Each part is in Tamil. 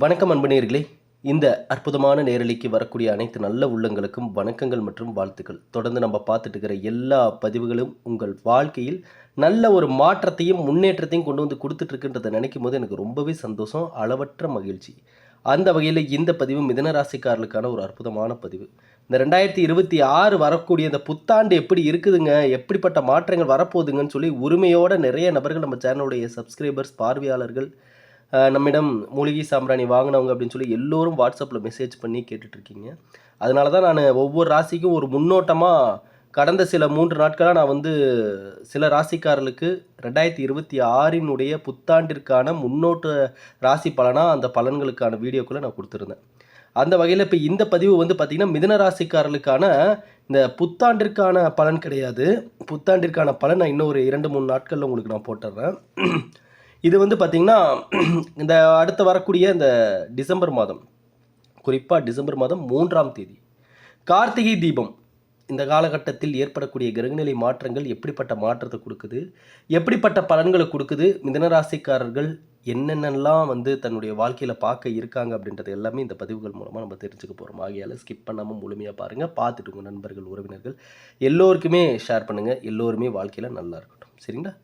வணக்கம் அன்பனேர்களே இந்த அற்புதமான நேரலைக்கு வரக்கூடிய அனைத்து நல்ல உள்ளங்களுக்கும் வணக்கங்கள் மற்றும் வாழ்த்துக்கள். தொடர்ந்து நம்ம பார்த்துட்டு இருக்கிற எல்லா பதிவுகளும் உங்கள் வாழ்க்கையில் நல்ல ஒரு மாற்றத்தையும் முன்னேற்றத்தையும் கொண்டு வந்து கொடுத்துட்ருக்குன்றதை நினைக்கும் போது எனக்கு ரொம்பவே சந்தோஷம் அளவற்ற மகிழ்ச்சி. அந்த வகையில் இந்த பதிவு மிதனராசிக்காரர்களுக்கான ஒரு அற்புதமான பதிவு. இந்த ரெண்டாயிரத்தி இருபத்தி ஆறு வரக்கூடிய இந்த புத்தாண்டு எப்படி இருக்குதுங்க? எப்படிப்பட்ட மாற்றங்கள் வரப்போகுதுங்கன்னு சொல்லி உரிமையோட நிறைய நபர்கள் நம்ம சேனலுடைய சப்ஸ்கிரைபர்ஸ் பார்வையாளர்கள் நம்மிடம் மூலிகை சாம்பிராணி வாங்கினவங்க அப்படின்னு சொல்லி எல்லோரும் வாட்ஸ்அப்பில் மெசேஜ் பண்ணி கேட்டுட்ருக்கீங்க. அதனால தான் நான் ஒவ்வொரு ராசிக்கும் ஒரு முன்னோட்டமாக கடந்த சில மூன்று நாட்களாக நான் வந்து சில ராசிக்காரர்களுக்கு ரெண்டாயிரத்தி இருபத்தி ஆறினுடைய புத்தாண்டிற்கான முன்னோட்ட ராசி பலனாக அந்த பலன்களுக்கான வீடியோக்களை நான் கொடுத்துருந்தேன். அந்த வகையில் இப்போ இந்த பதிவு வந்து பார்த்திங்கன்னா மிதன ராசிக்காரர்களுக்கான இந்த புத்தாண்டிற்கான பலன் கிடையாது. புத்தாண்டிற்கான பலன் நான் இன்னும் ஒரு இரண்டு மூணு நாட்களில் உங்களுக்கு நான் போட்டுடுறேன் இது வந்து பார்த்திங்கன்னா இந்த அடுத்து வரக்கூடிய இந்த டிசம்பர் மாதம் குறிப்பாக டிசம்பர் மாதம் மூன்றாம் தேதி கார்த்திகை தீபம் இந்த காலகட்டத்தில் ஏற்படக்கூடிய கிரகநிலை மாற்றங்கள் எப்படிப்பட்ட மாற்றத்தை கொடுக்குது எப்படிப்பட்ட பலன்களை கொடுக்குது மிதனராசிக்காரர்கள் என்னென்னலாம் வந்து தன்னுடைய வாழ்க்கையில் பார்க்க இருக்காங்க அப்படின்றது எல்லாமே இந்த பதிவுகள் மூலமாக நம்ம தெரிஞ்சுக்க போகிறோம் ஆகையால் ஸ்கிப் பண்ணாமல் முழுமையாக பாருங்கள் பார்த்துட்டு உங்கள் நண்பர்கள் உறவினர்கள் எல்லோருக்குமே ஷேர் பண்ணுங்கள் எல்லோருமே வாழ்க்கையில் நல்லா இருக்கட்டும். சரிங்களா?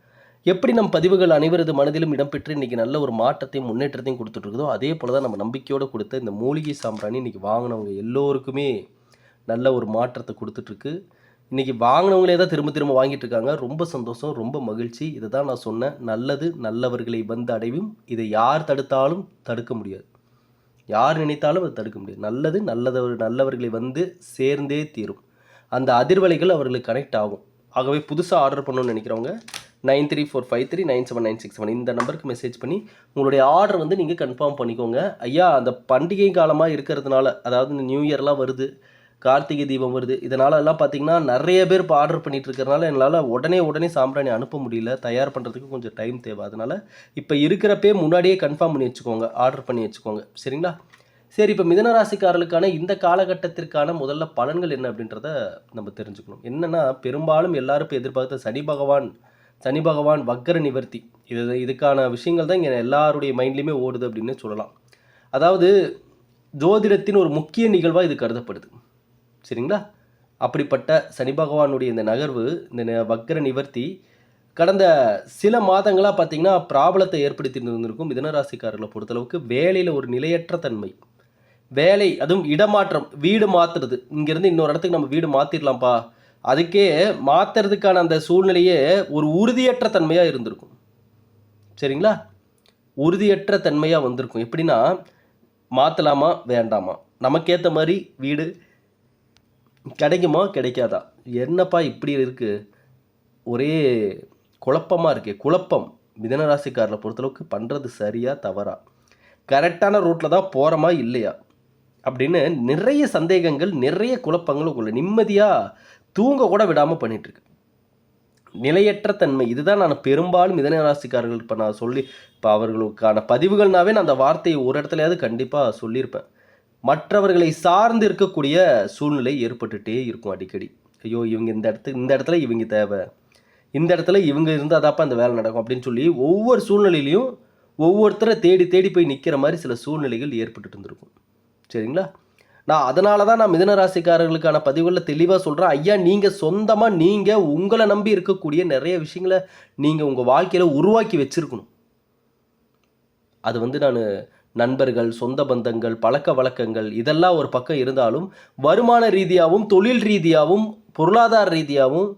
எப்படி நம் பதிவுகள் அனைவரது மனதிலும் இடம்பெற்று இன்றைக்கி நல்ல ஒரு மாற்றத்தையும் முன்னேற்றத்தையும் கொடுத்துட்ருக்குதோ அதே போல் தான் நம்ம நம்பிக்கையோடு கொடுத்த இந்த மூலிகை சாம்பிராணி இன்றைக்கி வாங்கினவங்க எல்லோருக்குமே நல்ல ஒரு மாற்றத்தை கொடுத்துட்ருக்கு. இன்றைக்கி வாங்கினவங்களே தான் திரும்ப திரும்ப வாங்கிட்டு இருக்காங்க ரொம்ப சந்தோஷம் ரொம்ப மகிழ்ச்சி. இதை தான் நான் சொன்னேன். நல்லது நல்லவர்களை வந்து அடைவும் இதை யார் தடுத்தாலும் தடுக்க முடியாது. யார் நினைத்தாலும் அதை தடுக்க முடியாது. நல்லது நல்லதவர் நல்லவர்களை வந்து சேர்ந்தே தீரும். அந்த அதிர்வலைகள் அவர்களுக்கு கனெக்ட் ஆகும். ஆகவே புதுசாக ஆர்டர் பண்ணணும்னு நினைக்கிறவங்க nine three four five three nine seven nine six seven. இந்த நம்பருக்கு மெசேஜ் பண்ணி உங்களுடைய ஆர்டர் வந்து நீங்கள் கன்ஃபார்ம் பண்ணிக்கோங்க. ஐயா அந்த பண்டிகை காலமாக இருக்கிறதுனால அதாவது இந்த நியூ இயர்லாம் வருது கார்த்திகை தீபம் வருது இதனால் எல்லாம் பார்த்தீங்கன்னா நிறைய பேர் இப்போ ஆர்டர் பண்ணிட்டு இருக்கறனால என்னால் உடனே உடனே சாம்பிராணி அனுப்ப முடியல. தயார் பண்ணுறதுக்கு கொஞ்சம் டைம் தேவை. அதனால் இப்போ இருக்கிறப்பே முன்னாடியே கன்ஃபார்ம் பண்ணி வச்சுக்கோங்க ஆர்டர் பண்ணி வச்சுக்கோங்க. சரிங்களா? சரி இப்போ மிதனராசிக்காரர்களுக்கான இந்த காலகட்டத்திற்கான முதல்ல பலன்கள் என்ன அப்படின்றத நம்ம தெரிஞ்சுக்கணும். என்னென்னா பெரும்பாலும் எல்லாரும் இப்போ எதிர்பார்த்த சனி பகவான் சனி பகவான் வக்கர நிவர்த்தி. இது இதுக்கான விஷயங்கள் தான் இங்கே எல்லாருடைய மைண்ட்லேயுமே ஓடுது அப்படின்னு சொல்லலாம். அதாவது ஜோதிடத்தின் ஒரு முக்கிய நிகழ்வாக இது கருதப்படுது. சரிங்களா? அப்படிப்பட்ட சனி பகவானுடைய இந்த நகர்வு இந்த வக்கர நிவர்த்தி கடந்த சில மாதங்களாக பார்த்திங்கன்னா பிராபலத்தை ஏற்படுத்தி இருந்திருக்கும் மிதனராசிக்காரர்களை பொறுத்தளவுக்கு வேலையில் ஒரு நிலையற்ற தன்மை. வேலை அதுவும் இடமாற்றம் வீடு மாற்றுறது இங்கேருந்து இன்னொரு இடத்துக்கு நம்ம வீடு மாற்றிடலாம்ப்பா அதுக்கே மாற்றுறதுக்கான அந்த சூழ்நிலையே ஒரு உறுதியற்ற தன்மையாக இருந்திருக்கும். சரிங்களா? உறுதியற்ற தன்மையாக வந்திருக்கும். எப்படின்னா மாற்றலாமா வேண்டாமா? நமக்கேற்ற மாதிரி வீடு கிடைக்குமா கிடைக்காதா? என்னப்பா இப்படி இருக்குது ஒரே குழப்பமாக இருக்கே. குழப்பம். மிதனராசிக்காரில் பொறுத்தளவுக்கு பண்ணுறது சரியா தவறா? கரெக்டான ரூட்டில் தான் போகிறோமா இல்லையா? அப்படின்னு நிறைய சந்தேகங்கள் நிறைய குழப்பங்கள் உங்களை நிம்மதியாக தூங்க கூட விடாமல் பண்ணிகிட்ருக்கு நிலையற்ற தன்மை. இதுதான் நான் பெரும்பாலும் மிதனராசிக்காரர்கள் இப்போ நான் சொல்லி இப்போ அவர்களுக்கான பதிவுகள்னாவே நான் அந்த வார்த்தையை ஒரு இடத்துலையாவது கண்டிப்பாக சொல்லியிருப்பேன். மற்றவர்களை சார்ந்து இருக்கக்கூடிய சூழ்நிலை ஏற்பட்டுகிட்டே இருக்கும் அடிக்கடி. ஐயோ இவங்க இந்த இடத்துக்கு இந்த இடத்துல இவங்க தேவை. இந்த இடத்துல இவங்க இருந்தால் தாப்பா இந்த வேலை நடக்கும் அப்படின்னு சொல்லி ஒவ்வொரு சூழ்நிலையிலையும் ஒவ்வொருத்தரை தேடி தேடி போய் நிற்கிற மாதிரி சில சூழ்நிலைகள் ஏற்பட்டுட்டு இருந்திருக்கும். சரிங்களா? நான் அதனால தான் நான் மிதன ராசிக்காரர்களுக்கான பதிவுகளில் தெளிவாக சொல்கிறேன் ஐயா நீங்கள் சொந்தமாக நீங்கள் உங்களை நம்பி இருக்கக்கூடிய நிறைய விஷயங்களை நீங்கள் உங்கள் வாழ்க்கையில் உருவாக்கி வச்சுருக்கணும். அது வந்து நான் நண்பர்கள் சொந்த பந்தங்கள் பழக்க வழக்கங்கள் இதெல்லாம் ஒரு பக்கம் இருந்தாலும் வருமான ரீதியாகவும் தொழில் ரீதியாகவும் பொருளாதார ரீதியாகவும்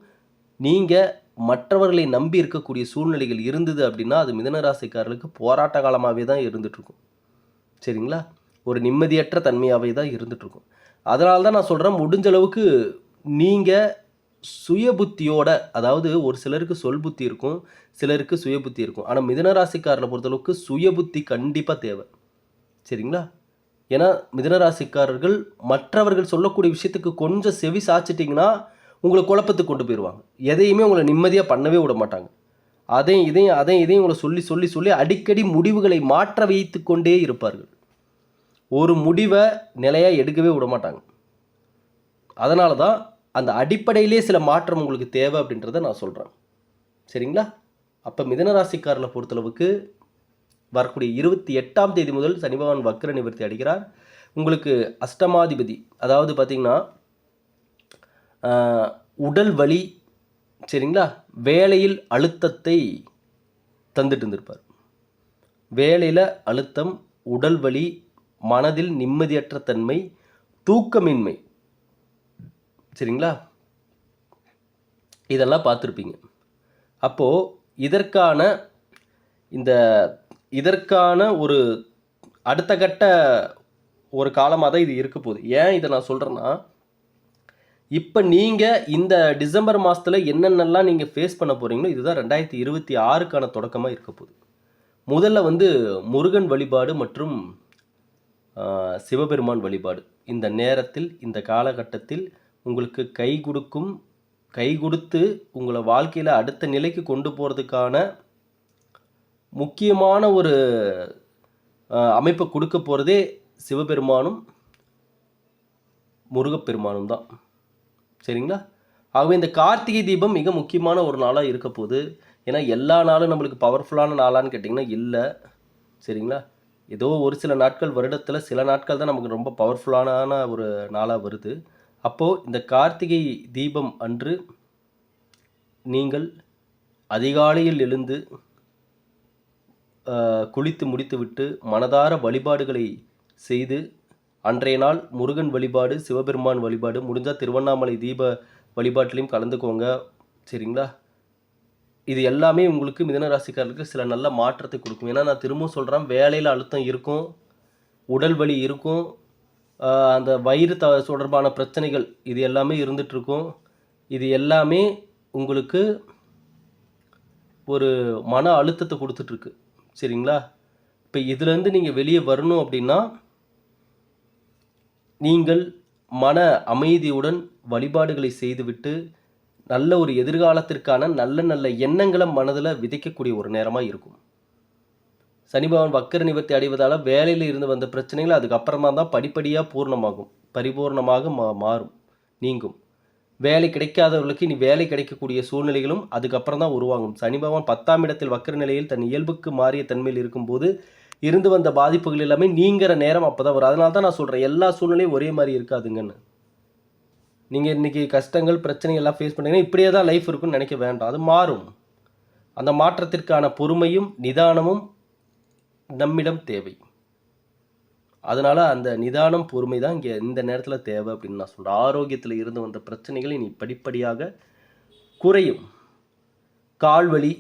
நீங்கள் மற்றவர்களை நம்பி இருக்கக்கூடிய சூழ்நிலைகள் இருந்தது அப்படின்னா அது மிதனராசிக்காரர்களுக்கு போராட்ட காலமாகவே தான் இருந்துகிட்ருக்கும் சரிங்களா? ஒரு நிம்மதியற்ற தன்மையாகவே தான் இருந்துகிட்ருக்கும் அதனால தான் நான் சொல்கிறேன் முடிஞ்ச அளவுக்கு நீங்கள் சுய புத்தியோட அதாவது ஒரு சிலருக்கு சொல் புத்தி இருக்கும் சிலருக்கு சுய புத்தி இருக்கும். ஆனால் மிதனராசிக்காரரை பொறுத்தளவுக்கு சுய புத்தி கண்டிப்பாக தேவை. சரிங்களா? ஏன்னா மிதனராசிக்காரர்கள் மற்றவர்கள் சொல்லக்கூடிய விஷயத்துக்கு கொஞ்சம் செவி சாய்ச்சிட்டிங்கன்னா உங்களை குழப்பத்துக்கு கொண்டு போயிடுவாங்க எதையுமே உங்களை நிம்மதியாக பண்ணவே விட மாட்டாங்க. அதையும் இதையும் அதையும் இதையும் உங்களை சொல்லி சொல்லி சொல்லி அடிக்கடி முடிவுகளை மாற்ற வைத்து கொண்டே இருப்பார்கள். ஒரு முடிவை நிலையாக எடுக்கவே விட மாட்டாங்க அதனால தான் அந்த அடிப்படையிலே சில மாற்றம் உங்களுக்கு தேவை அப்படின்றத நான் சொல்கிறேன் சரிங்களா? அப்போ மிதனராசிக்காரில் பொறுத்தளவுக்கு வரக்கூடிய இருபத்தி எட்டாம் தேதி முதல் சனி பகவான் வக்ர நிவர்த்தி அடைகிறார். உங்களுக்கு அஷ்டமாதிபதி அதாவது பார்த்தீங்கன்னா உடல் வலி சரிங்களா? வேலையில் அழுத்தத்தை தந்துட்டு இருந்திருப்பார். வேலையில் அழுத்தம் உடல் வலி மனதில் நிம்மதியற்ற தன்மை தூக்கமின்மை. சரிங்களா? இதெல்லாம் பார்த்துருப்பீங்க. அப்போது இதற்கான இந்த இதற்கான ஒரு அடுத்த கட்ட ஒரு காலமாக தான் இது இருக்க போகுது. ஏன் இதை நான் சொல்கிறேன்னா இப்போ நீங்கள் இந்த டிசம்பர் மாதத்தில் என்னென்னலாம் நீங்கள் ஃபேஸ் பண்ண போகிறீங்களோ இதுதான் ரெண்டாயிரத்தி இருபத்தி ஆறுக்கான தொடக்கமாக இருக்க போகுது. முதல்ல வந்து முருகன் வழிபாடு மற்றும் சிவபெருமான் வழிபாடு. இந்த நேரத்தில் இந்த காலகட்டத்தில் உங்களுக்கு கை கொடுக்கும் கை கொடுத்து உங்களை வாழ்க்கையில் அடுத்த நிலைக்கு கொண்டு போகிறதுக்கான முக்கியமான ஒரு அமைப்பை கொடுக்க போகிறதே சிவபெருமானும் முருகப்பெருமானும் தான். சரிங்களா? ஆகவே இந்த கார்த்திகை தீபம் மிக முக்கியமான ஒரு நாளாக இருக்க போகுது. ஏன்னா எல்லா நாளும் நம்மளுக்கு பவர்ஃபுல்லான நாளான்னு கேட்டிங்கன்னா இல்லை. சரிங்களா? ஏதோ ஒரு சில நாட்கள் வருடத்தில் சில நாட்கள் தான் நமக்கு ரொம்ப பவர்ஃபுல்லான ஒரு நாளாக வருது. அப்போது இந்த கார்த்திகை தீபம் அன்று நீங்கள் அதிகாலையில் எழுந்து குளித்து முடித்துவிட்டு மனதார வழிபாடுகளை செய்து அன்றைய நாள் முருகன் வழிபாடு சிவபெருமான் வழிபாடு முடிஞ்சால் திருவண்ணாமலை தீப வழிபாட்டிலையும் கலந்துக்கோங்க. சரிங்களா? இது எல்லாமே உங்களுக்கு மிதனராசிக்காரர்களுக்கு சில நல்ல மாற்றத்தை கொடுக்கும். ஏன்னா நான் திரும்பவும் சொல்கிறேன் வேலையில் அழுத்தம் இருக்கும் உடல் வலி இருக்கும் அந்த வயிறு த தொடர்பான பிரச்சனைகள் இது எல்லாமே இருந்துகிட்ருக்கும் இது எல்லாமே உங்களுக்கு ஒரு மன அழுத்தத்தை கொடுத்துட்ருக்கு சரிங்களா? இப்போ இதுலேருந்து நீங்கள் வெளியே வரணும் அப்படின்னா நீங்கள் மன அமைதியுடன் வழிபாடுகளை செய்துவிட்டு நல்ல ஒரு எதிர்காலத்திற்கான நல்ல நல்ல எண்ணங்களை மனதில் விதைக்கக்கூடிய ஒரு நேரமாக இருக்கும். சனி பகவான் வக்கர நிவர்த்தி அடைவதால் வேலையில் இருந்து வந்த பிரச்சனைகள் அதுக்கப்புறமா தான் படிப்படியாக பூர்ணமாகும். பரிபூர்ணமாக மா மாறும். நீங்கும். வேலை கிடைக்காதவர்களுக்கு இனி வேலை கிடைக்கக்கூடிய சூழ்நிலைகளும் அதுக்கப்புறம் தான் உருவாகும். சனி பகவான் பத்தாம் இடத்தில் வக்கர நிலையில் தன் இயல்புக்கு மாறிய தன்மையில் இருக்கும்போது இருந்து வந்த பாதிப்புகள் எல்லாமே நீங்கிற நேரம் அப்போ தான் வரும். அதனால தான் நான் சொல்கிறேன் எல்லா சூழ்நிலையும் ஒரே மாதிரி இருக்காதுங்கன்னு. நீங்கள் இன்றைக்கி கஷ்டங்கள் பிரச்சனை எல்லாம் ஃபேஸ் பண்ணீங்கன்னா இப்படியே தான் லைஃப் இருக்குன்னு நினைக்க வேண்டாம். அது மாறும். அந்த மாற்றத்திற்கான பொறுமையும் நிதானமும் நம்மிடம் தேவை. அதனால் அந்த நிதானம் பொறுமை தான் இங்கே இந்த நேரத்தில் தேவை அப்படின்னு நான் சொல்கிறேன் ஆரோக்கியத்தில் இருந்து வந்த பிரச்சனைகள் இனி படிப்படியாக குறையும். கால் வலி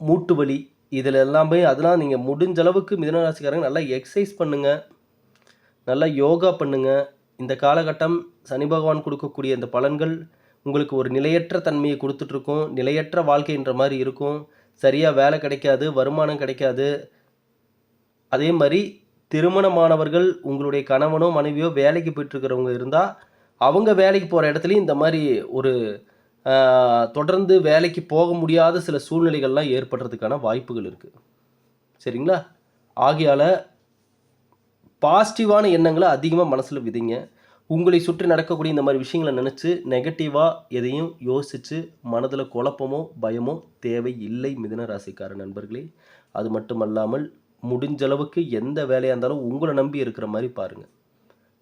மூட்டு வலி இதில் எல்லாமே அதெல்லாம் நீங்கள் முடிஞ்ச அளவுக்கு மிதனராசிக்காரங்க நல்லா எக்ஸசைஸ் பண்ணுங்கள் நல்லா யோகா பண்ணுங்கள் இந்த காலகட்டம் சனி பகவான் கொடுக்கக்கூடிய இந்த பலன்கள் உங்களுக்கு ஒரு நிலையற்ற தன்மையை கொடுத்துட்ருக்கும் நிலையற்ற வாழ்க்கைன்ற மாதிரி இருக்கும். சரியாக வேலை கிடைக்காது வருமானம் கிடைக்காது. அதே மாதிரி திருமணமானவர்கள் உங்களுடைய கணவனோ மனைவியோ வேலைக்கு போயிட்டுருக்கிறவங்க இருந்தால் அவங்க வேலைக்கு போகிற இடத்துலையும் இந்த மாதிரி ஒரு தொடர்ந்து வேலைக்கு போக முடியாத சில சூழ்நிலைகள்லாம் ஏற்படுறதுக்கான வாய்ப்புகள் இருக்குது சரிங்களா? ஆகையால் பாசிட்டிவான எண்ணங்களை அதிகமாக மனசில் விதைங்க. உங்களை சுற்றி நடக்கக்கூடிய இந்த மாதிரி விஷயங்களை நினச்சி நெகட்டிவாக எதையும் யோசித்து மனதில் குழப்பமோ பயமோ தேவை இல்லை மிதன ராசிக்கார நண்பர்களே. அது மட்டுமல்லாமல் முடிஞ்சளவுக்கு எந்த வேலையாக இருந்தாலும் உங்களை நம்பி இருக்கிற மாதிரி பாருங்கள்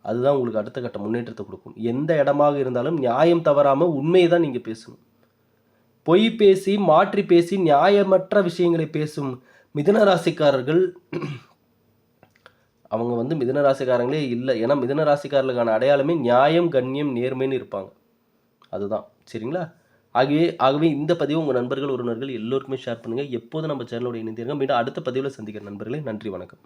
அதுதான் உங்களுக்கு அடுத்த கட்ட முன்னேற்றத்தை கொடுக்கும். எந்த இடமாக இருந்தாலும் நியாயம் தவறாமல் உண்மையை தான் நீங்கள் பேசணும். பொய் பேசி மாற்றி பேசி நியாயமற்ற விஷயங்களை பேசும் மிதன ராசிக்காரர்கள் அவங்க வந்து மிதன ராசிக்காரங்களே இல்லை. ஏன்னா மிதன ராசிக்காரர்களுக்கான அடையாளமே நியாயம் கண்ணியம் நேர்மைன்னு இருப்பாங்க. அதுதான். சரிங்களா? ஆகவே ஆகவே இந்த பதிவு உங்கள் நண்பர்கள் உறவினர்கள் எல்லோருக்குமே ஷேர் பண்ணுங்கள் எப்போதும் நம்ம சேனலோட இணைந்தீர்கள் மீண்டும் அடுத்த பதிவில் சந்திக்கிற நண்பர்களே நன்றி வணக்கம்.